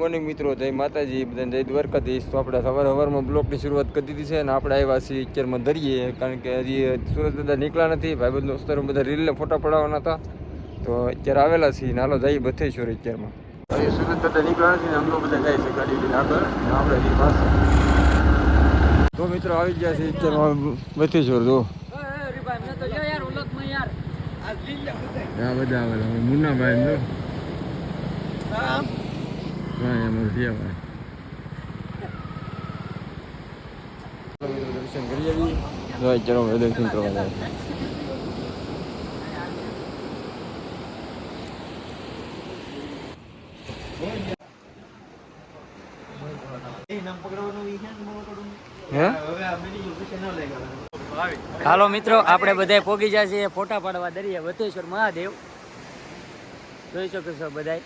Morning મિત્રો જય માતાજી બધાને જય દ્વારકાધીશ. તો આપણે સવાર સવારમાં બ્લોકની શરૂઆત કરી દીધી છે અને આપણે આવ્યા છીએ અત્યારમાં ધરીએ કારણ કે હજી સુરત બધા નીકળ્યા નથી. ભાઈબંધ દોસ્તારો બધા રીલને ફોટા પડાવવાના હતા. તો અત્યારે આવેલા છીએ નાલો જઈએ બથેશ્વર અત્યારમાં. હજી સુરત બધા નીકળ્યા નથી ને અમલો બધા જાય છે ગાડી લઈને આગળ આપણે હજી પાછળ તો મિત્રો આવી ગયા છે અત્યારમાં બથેશ્વર જો. હા બધા આવેલા મુન્નાભાઈ જો હા એમાં થયા ભાઈ દર્શન કરી આવી જો ચલો હવે દર્શન કરવા જાય હાલો મિત્રો આપણે બધા પોગી જાય છે ફોટા પાડવા દરિયા વતેશ્વર મહાદેવ. જોઈ શકો છો બધા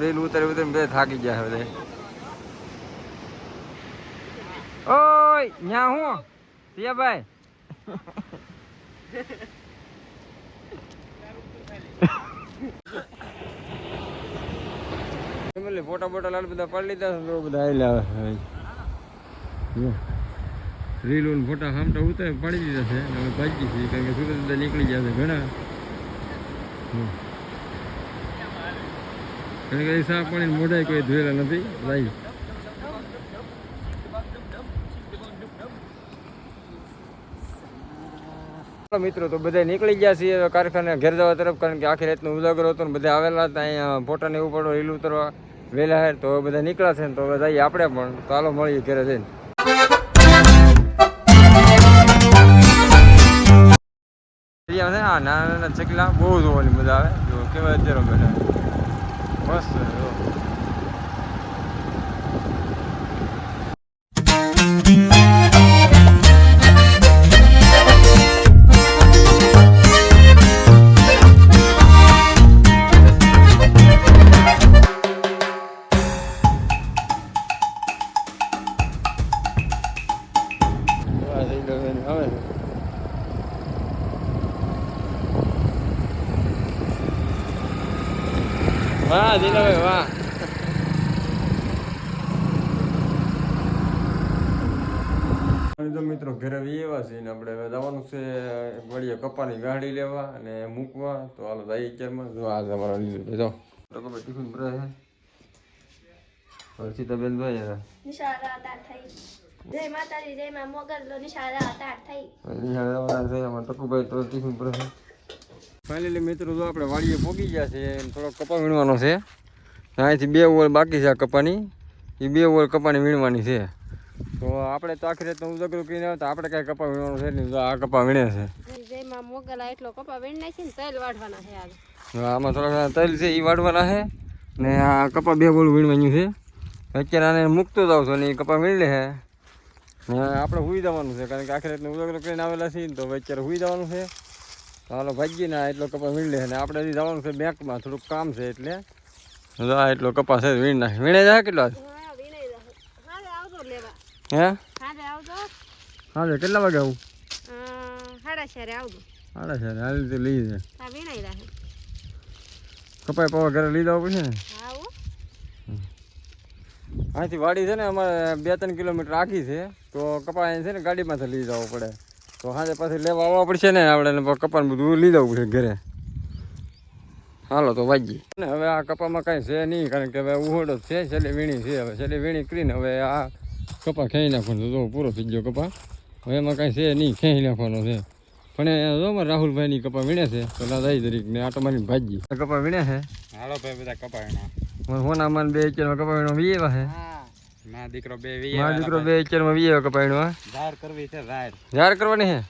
રેલ ઉતરી ઉતરી બે થાકી ગયા હવે. ઓય ન્યા હું? સિયાભાઈ ફોટા બોટા લાલ બધા પડી લીધા બધા આવી લાવે રીલ ઓન ફોટા સામટા ઉતારે પાડી દીધા છે. અને હવે ભાગી છીએ કારણ કે સુરત બધા નીકળી ગયા છે ઘણા. કારણ કે સાફ પાણી મોઢાય કોઈ ધોયેલા નથી. ચાલો મિત્રો, તો બધા નીકળી ગયા છીએ. કારખાને ઘેર જવા તરફ, કારણ કે આખી રાતનો ઉજાગરો હતો ને બધા આવેલા હતા. અહીંયા ફોટાને એવું પડો, રીલ ઉતરવા વહેલા તો બધા નીકળ્યા છે ને, તો જઈએ આપણે પણ. ચાલો મળીએ ઘેરે જઈને. અહીંયા છે આ નાના નાના ચકલા બહુ જોવાની મજા આવે. જો, કેવા અત્યારે બેઠા મસ્ત. વાહ જીનાભાઈ વાહ તો મિત્રો ઘરે આવી એવા છે ને આપણે હવે જવાનું છે વળીએ કપાની ગાડી લેવા અને મૂકવા તો હાલો જઈએ અત્યારમાં જો આ તમારો લીધું જો તો કપાઈ ટિફિન ભરાય છે હર્ષિતાબેન ભાઈ નિશાળા તાર થઈ જય માતાજી જય માં મોગલ નિશાળા તાર થઈ નિશાળા તાર થઈ અમાર ટકુભાઈ તો ટિફિન ભરે ફાઇનલી મિત્રો જો આપણે વાડીએ પોગી ગયા છે થોડોક કપા વીણવાનો છે. અહીંથી બે ઓવર બાકી છે આ કપાની. એ બે ઓવર કપાની વીણવાની છે. તો આપણે તો આખી રાતનો ઉજાગરો કરીને તો આપણે કાંઈ કપા વીણવાનું છે નહીં. આ કપા વીણે છે. આમાં થોડા તલ છે એ વાળવાના છે. ને આ કપા બે બોલ વીણવાનું છે. અત્યારે આને મૂકતો જાવ છો ને એ કપા વીણ લે છે ને આપણે હુઈ જવાનું છે કારણ કે આખી રાતનો ઉદગરું કરીને આવેલા છીએ ને તો અત્યારે હુઈ જવાનું છે. હાલો ભાગીએ ને એટલો કપાસ વીણ લે આપણે હજી જવાનું છે બેંકમાં. થોડુંક કામ છે એટલે. હા એટલો કપાસ છે વીણ નાખે. વીણે જાય કેટલો? હા હે? કેટલા વાગે આવું? સાડા ચારે આવજો. હાલ રીતે લઈ જાય. વીણાઈ કપાઈ પવા ઘરે લઈ જવા પડશે ને? અહીંથી વાડી છે ને અમારે બે ત્રણ કિલોમીટર આખી છે. તો કપા છે ને ગાડીમાંથી લઈ જવું પડે. તો સાંજે પાછી લેવા આવવા પડશે ને આપણે ને કપાને બધું લઈ જવું પડશે ઘરે. હાલો તો વાગીએ ને હવે આ કપામાં કાંઈ છે નહીં કારણ કે હવે ઉહોડો છે છેલ્લી વીણી છે હવે છેલ્લી વીણી કરીને હવે આ કપા ખેંચી નાખવાનો તો પૂરો થઈ ગયો કપા હવે એમાં કાંઈ છે નહીં ખેંચી નાખવાનો છે. પણ એ જો અમારે રાહુલભાઈની કપા વીણે છે તો ના જાય જરીક ને આટો મારી ભાજી કપા વીણે છે? હાલો ભાઈ બધા કપાયણા હોનામાં બે ચારમાં કપા વીણો વીએ છે. ના દીકરો બે મારો દીકરો બે ચારમાં વીએ કપા વીણો ધાર કરવી છે ધાર ઝાડ કરવાની છે?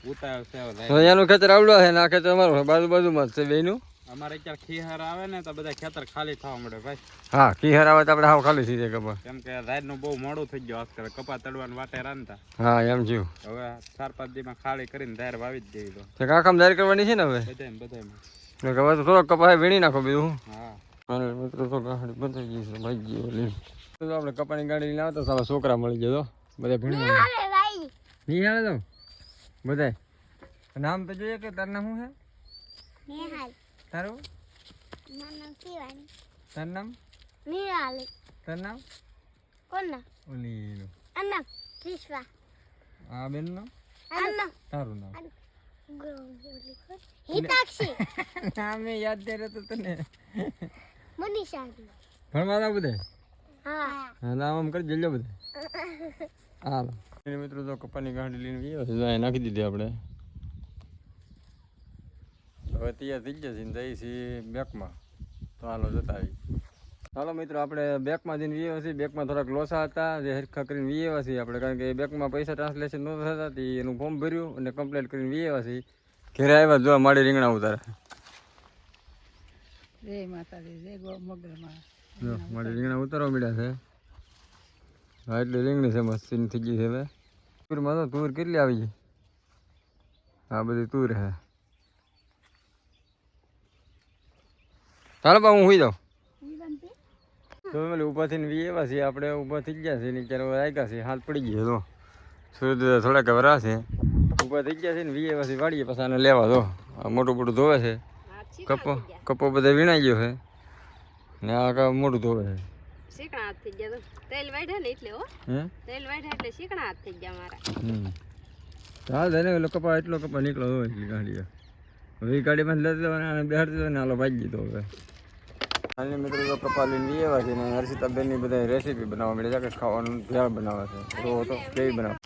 તો એનું ખેતર આવડું છે ને આ ખેતર અમારું બાજુ બાજુમાં છે બેયનું. અમારે અત્યારે ખીહર આવે ને તો બધા ખેતર ખાલી થવા મળે ભાઈ. હા ખીહર આવે તો આપણે હાવ ખાલી થઈ જાય કપા કેમ કે રાતનું બહુ મોડું થઈ ગયું આજકાલ કપા તળવાનું વાટે રાંધતા હા એમ થયું હવે ચાર પાંચ દી માં ખાલી કરીને ધાર વાવી જ દેવી તો. કાકામ કરવાની છે ને હવે? બધા થોડોક કપા વીણી નાખો બીજું હા. મારે મિત્રો તો ગાડી બતાવી ગઈ છે ભાઈ ગયો લઈને તો આપણે કપાની ગાડી લઈને આવતા સારા છોકરા મળી ગયો બધા ભણી નહીં આવે તો? બધાય. નામ તો જોઈએ કે તારું નામ શું છે? નિહાલ. તારું? મારું નામ શિવાની. તારું નામ? નિહાલ. તારું નામ? કોના ઓલી અન્ના વિશ્વા આ બેનનું અન્ના તારું નામ. હિતાક્ષી. નામે યાદ દે તો તને. મનીષા ભણવા બધા? હા. હા નામ આમ કરી જજો બધે. હાલો. એની મિત્રો તો કપાની ગાંઠી લઈને ગયો છે નાખી દીધી આપણે. હવે તૈયાર થઈ ગયા છે ને જઈ છીએ બેકમાં. તો હાલો જતા આવી ચાલો મિત્રો આપણે બેકમાં જઈને વીએ છીએ. બેકમાં થોડાક લોસા હતા જે હરખા કરીને વીએ છીએ આપણે કારણ કે બેકમાં પૈસા ટ્રાન્સલેશન નહોતા થતા તે એનું ફોર્મ ભર્યું અને કમ્પ્લેટ કરીને વીએ છીએ. ઘેરે આવ્યા જોવા માડી રીંગણા ઉતારે. જય માતાજી જય ગો મગરમાં જો મારી રીંગણા ઉતારવા મળ્યા છે. હા એટલે રીંગણી છે મસ્ત થઈ ગઈ છે હવે. તુરમાં તો તુર કેટલી આવી ગઈ? હા બધી તુર હે. ચાલો બા હું હોઈ જાઉં તો ઊભા થઈને વી એવા છીએ આપણે ઊભા થઈ ગયા છે ને ક્યારે આવ્યા છે હાથ પડી ગયો તો સૂરજ થોડાક વરા છે. ઊભા થઈ ગયા છે ને વી એવા છે વાળીએ પછી આને લેવા દો આ મોટું મોટું ધોવે છે. કપો કપો બધા વીણાઈ ગયો છે ને આ કા મોટું ધોવે છે શીકણા હાથ થઈ ગયા તો તેલ વાઢ્યા ને એટલે હો. તેલ વાઢ્યા એટલે શીકણા હાથ થઈ ગયા મારા. હમ. હા ધને ઓલો કપા એટલો કપા નીકળો હોય એટલી ગાડી હવે એ ગાડીમાં લેતો અને બેહાડતો ને હાલો ભાગી દીધો હવે. હાલની મિત્રો તો કપા લઈને લઈ આવ્યા છે ને હર્ષિતાબેનની બધા રેસીપી બનાવવા મળે છે કે ખાવાનું ભેળ બનાવે છે. તો તો કેવી બનાવે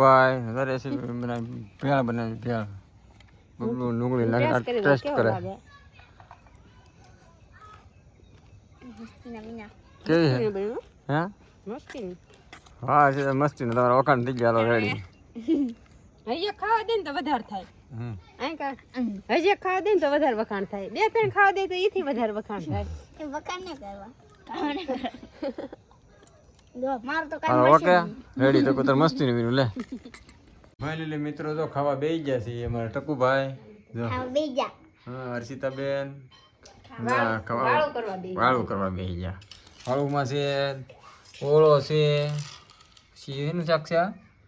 ભાઈ રેસીપી બનાવી ભેળ બનાવી ભેળ. બબલું ડુંગળી નાખી ટેસ્ટ કરે. કેવી છે? હે? હા છે મસ્તી ને તમારા વખાણ થઈ ગયા રેડી હજી ખાવા દે ને તો વધારે થાય. હજી ખાવા દે ને તો વધારે વખાણ થાય. બે ત્રણ ખાવા દે તો એથી વધારે વખાણ થાય. વખાણ ન કરવા. ઓકે. રેડી તો કુતર મસ્તી ની લે ફાઇનલી મિત્રો તો ખાવા બેસી ગયા છે અમારા ટકુભાઈ. જો. હા હર્ષિતાબેન. વાળું કરવા બેસી ગયા. વાળુંમાં છે ઓળો છે એનું શાક છે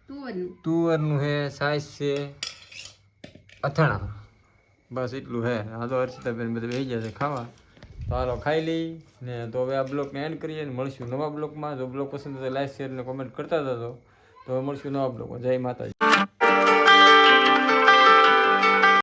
તુવરનું. તુવરનું છે સાઈઝ છે અથાણા. બસ એટલું હે આ તો હર્ષિતાબેન બધા બેસી ગયા છે ખાવા. હાલો, ખાઈ લઈ ને તો હવે આ બ્લોગને એન્ડ કરીએ ને મળશું નવા બ્લોગમાં. જો બ્લોગ પસંદ તો લાઈક, શેર ને કોમેન્ટ કરતા હતા તો હવે મળશું નવા બ્લોગમાં. જય માતાજી.